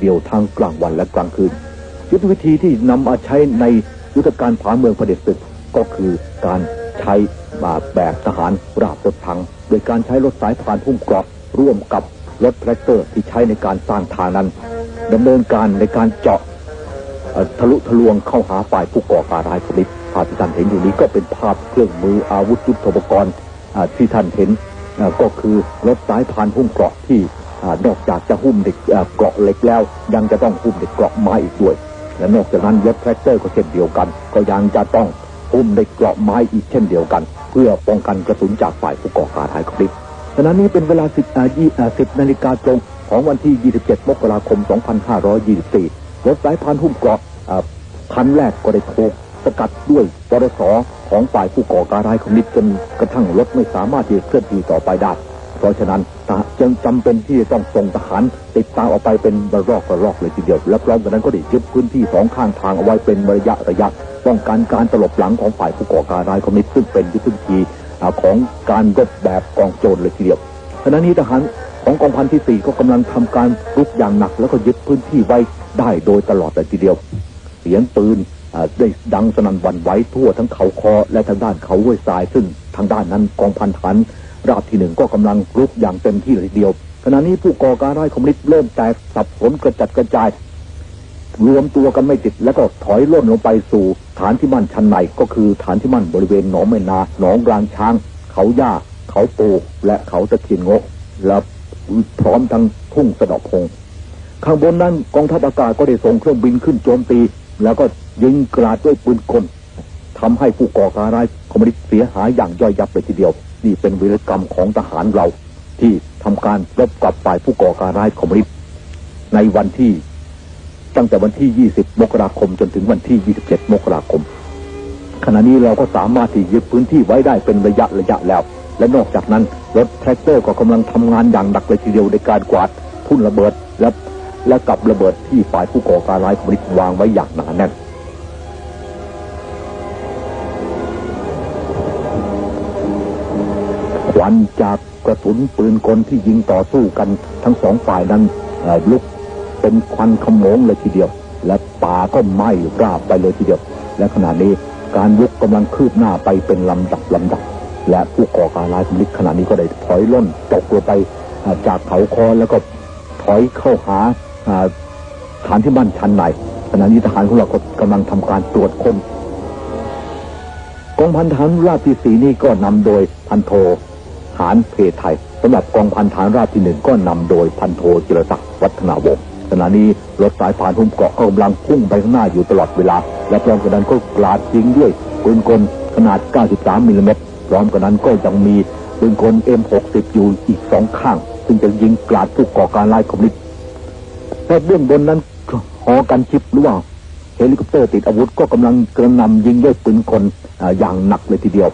เดียวทั้งกลางวันและกลางคืน ยุทธวิธีที่นำมาใช้ในยุทธการผาเมืองประเด็จศึกก็คือการใช้แบบแบบทหารราบรถถัง โดยการใช้รถสายพานพุ่มกราะร่วมกับรถแทรกเตอร์ที่ใช้ในการสร้างทางนั้นดำเนินการในการเจาะทะลุทะลวงเข้าหาฝ่ายผู้ก่อการร้ายชนิดภาพที่ท่านเห็นอยู่นี้ก็เป็นภาพเครื่องมืออาวุธยุทโธปกรณ์ที่ท่านเห็นก็คือรถสายพานหุ้มเกราะที่ นอกจากจะหุ้มเด็กเกราะเหล็กแล้ว ยังจะต้องหุ้มเด็กเกราะไม้อีกด้วย และนอกจากนั้นรถแทรกเตอร์ก็เช่นเดียวกัน ก็ยังจะต้องหุ้มเด็กเกราะไม้อีกเช่นเดียวกัน เพื่อป้องกันกระสุนจากฝ่ายผู้ก่อการร้ายคลิปฉะนี้เป็นเวลา 10อายี10นาฬิกาตรงของวันที่ 27 มกราคม 2524 รถสายพานหุ้มเกราะคันแรกก็ได้ถูกสกัดด้วยปรสของฝ่ายผู้ก่อการร้ายคอมมิวนิสต์จนกระทั่งรถไม่สามารถที่จะเคลื่อนที่ต่อไปได้ เพราะฉะนั้นทหาจึงจำเป็นที่จะต้องส่งทหารติดตามออกไปเป็นระลอกระลอกเลยทีเดียว และพร้อมกันนั้นก็ได้ยึดพื้นที่สองข้างทางเอาไว้เป็นระยะระยะ ป้องกันการตลบหลังของฝ่ายผู้ก่อการร้ายคอมมิวนิสต์ซึ่งเป็นยุทธวิธีของการรบแบบกองโจรเลยทีเดียวขณะนี้ทหารของกองพันที่สี่ก็กำลังทำการรุกอย่างหนัก แล้วก็ยึดพื้นที่ไว้ได้โดยตลอดเลยทีเดียว เสียงปืนได้ดังสนั่นวันไหวทั่วทั้งเขาคอและทางด้านเขาห้วยทรายซึ่งทางด้านนั้นกองพันฐาน ราบที่หนึ่งก็กำลังรุกอย่างเต็มที่เลยทีเดียวขณะนี้ผู้ก่อการร้ายคอมมิวนิสต์เริ่มแตกสับสนกระจัดกระจาย รวมตัวกันไม่ติดแล้วก็ถอยล่นลงไปสู่ ฐานที่มั่นชั้นในก็คือฐานที่มั่นบริเวณหนองแมนาหนองรางช้าง เขาย่าเขาโปและเขาตะเคียนงกและพร้อมทั้งทุ่งสะดอกพงข้างบนนั้นกองทัพอากาศก็ได้ส่งเครื่องบินขึ้นโจมตี แล้วก็ยิงกราดด้วยปืนกลทำให้ผู้ก่อการร้าย คอมมิวนิสต์เสียหายอย่างย่อยยับเลยทีเดียว นี่เป็นวีรกรรมของทหารเรา ที่ทำการรบกับฝ่ายผู้ก่อการร้ายคอมมิวนิสต์ในวันที่ตั้งแต่วันที่ 20 มกราคมจนถึงวันที่ 27 มกราคม ขณะนี้เราก็สามารถที่ยึดพื้นที่ไว้ได้เป็นระยะระยะแล้ว และนอกจากนั้นรถแทรกเตอร์ก็กำลังทำงานอย่างหนักเลยทีเดียวในการกวาดทุ่นระเบิดและและกับระเบิดที่ฝ่ายผู้ก่อการร้ายคอมมิวนิสต์วางไว้อย่างหนาแน่น วันจากกระสุนปืนกลที่ยิงต่อสู้กันทั้งสองฝ่ายนั้นลุกเป็นควันขโมงเลยทีเดียว และป่าก็ไหม้ราบไปเลยทีเดียว และขณะนี้การลุกกำลังคืบหน้าไปเป็นลำดับลำดับ และผู้ก่อการร้ายคอมมิวนิสต์ขณะนี้ก็ได้ถอยล่นตกลงไปจากเขาคอแล้วก็ถอยเข้าหาฐานที่มั่นชั้นในขณะนี้ทหารของเราก็กำลังทำการตรวจค้นกองพันฐานราบที่สีนี่ก็นำโดยพันโท หานเพไทยสำหรับกองพันฐานราบที่หนึ่งก็นำโดยพันโทจิรศักดิ์วัฒนาวงศ์ขณะนี้รถสายพานหุ้มเกราะก็กำลังพุ่งไปข้างหน้าอยู่ตลอดเวลา และพร้อมกันนั้นก็กราดยิงด้วยปืนกลขนาด 93 มิลลิเมตรพร้อมกันนั้นก็ยังมีปืนกล M60 อยู่อีกสองข้าง ซึ่งจะยิงกราดผู้ก่อการร้ายคอมมิวนิสต์แต่เบื้องบนนั้นหอกันชิปหรือว่าเฮลิคอปเตอร์ติดอาวุธก็กำลังกระนำยิงด้วยปืนกลอย่างหนักเลยทีเดียว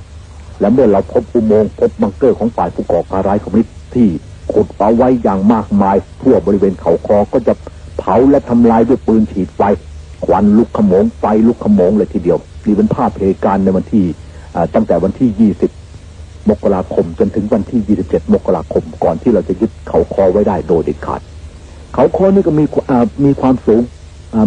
และเมื่อเราพบอุโมงค์พบบังเกอร์ของฝ่ายผู้ก่อการร้ายคอมมิวนิสต์ที่ขุดเอาไว้อย่างมากมายทั่วบริเวณเขาคอก็จะเผาและทำลายด้วยปืนฉีดไฟควันลุกขโมงไฟลุกขโมงเลยทีเดียวนี่เป็นภาพเหตุการณ์ในวันที่ตั้งแต่วันที่ 20 มกราคมจนถึงวันที่ 27 มกราคมก่อนที่เราจะยึดเขาคอไว้ได้โดยเด็ดขาด เขาคอนี่ก็มีมีความสูง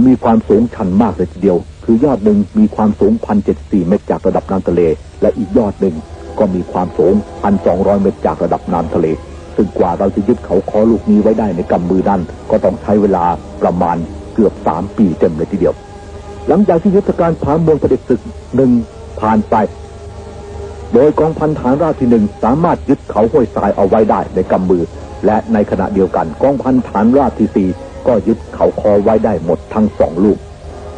มีความสูงชันมากเลยทีเดียว คือยอดหนึ่งมีความสูง 1,074 เมตรจากระดับน้ำทะเล และอีกยอดหนึ่งก็มีความสูง 1,200 เมตรจากระดับน้ำทะเล ซึ่งกว่าเราจะยึดเขาคอลูกนี้ไว้ได้ในกำมือนั้น ก็ต้องใช้เวลาประมาณเกือบ 3 ปีเต็มเลยทีเดียว หลังจากที่ยุทธการผาเมืองเด็จศึกหนึ่งผ่านไป โดยกองพันฐานราบที่หนึ่งสามารถยึดเขาห้วยทรายเอาไว้ได้ในกำมือ และในขณะเดียวกันกองพันฐานราบที่สี่ก็ยึดเขาคอไว้ได้หมดทั้งสองลูก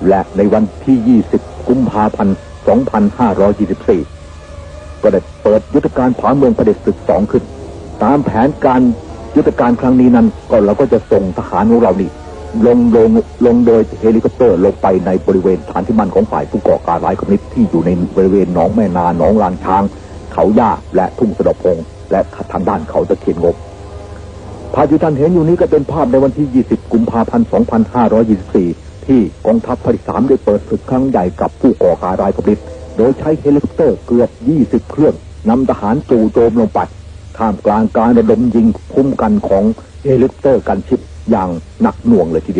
และในวันที่ 20 กุมภาพันธ์ 2524 ก็ได้เปิดยุทธการผาเมืองประเด็จศึกสองขึ้น ตามแผนการยุทธการครั้งนี้นั้น ก็เราก็จะส่งทหารของเรานี่ลงลงลงโดยเฮลิคอปเตอร์ลงไปในบริเวณฐานที่มั่นของฝ่ายผู้ก่อการร้ายคอมมิวนิสต์ที่อยู่ในบริเวณหนองแม่นาหนองลานช้าง เขาย่าและทุ่งสะดพงและทางด้านเขาตะเคียนงบภาพที่ท่านเห็นอยู่นี้ก็เป็นภาพในวันที่ 20 กุมภาพันธ์ 2524 ที่กองทัพภาคสามได้เปิดศึกครั้งใหญ่กับผู้ก่อการร้ายคอมมิสโดยใช้เฮลิคอปเตอร์เกือบ 20 เครื่องนำทหารจู่โจมลงไปท่ามกลางการระดมยิงคุ้มกันของเฮลิคอปเตอร์กันชิปอย่างหนักหน่วงเลยทีเดียว